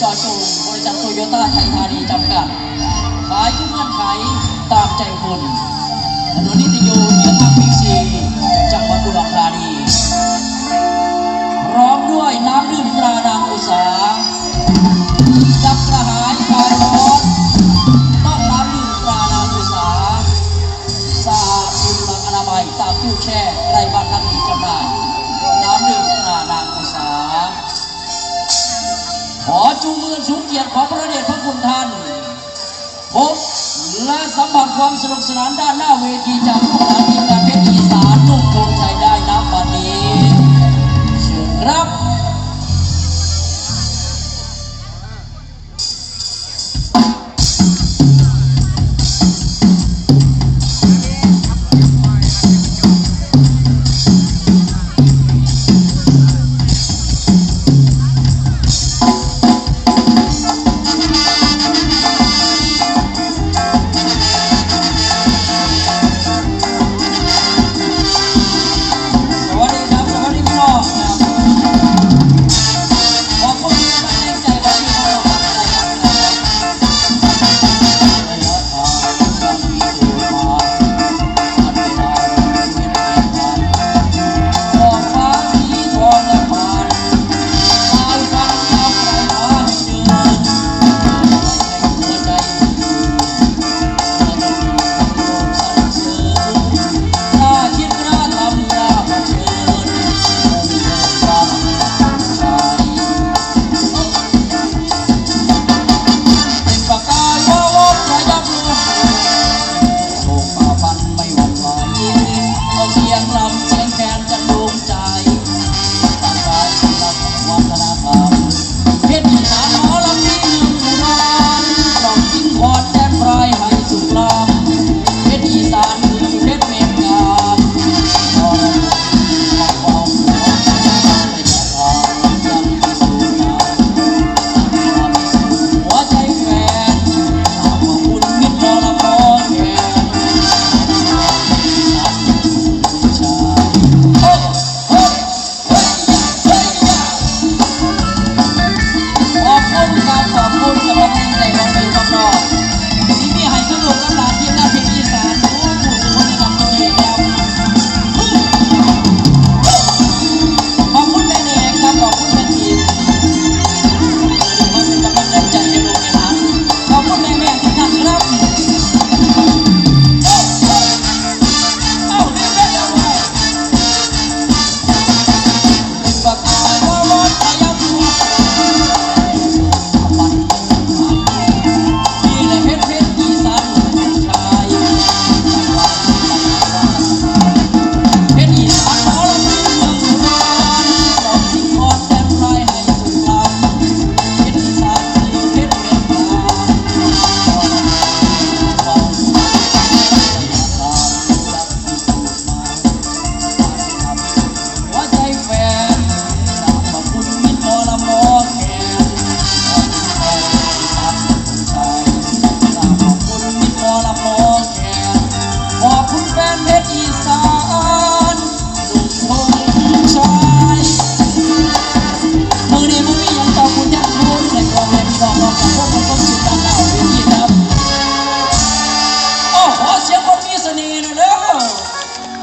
จอจูบริษัทโตโยต้าไทยธานีจำกัด ขายทุกเงื่อนไขตามใจคนถนนนิติโยเนื้องทางพิซีจังหวัดอุดรธานีพร้อมด้วยน้ำดื่มตราดางอุษาจับกระหายคายร้อนต้องน้ำดื่มตราดางอุษาสะอาดอุดมอนามัยตามตู้แช่ ชูมือสูเกียรติของพระเดชพระคุณท่านพบและสัมผัสความสนุกสนานด้านหน้าเวทีจากสถานีการ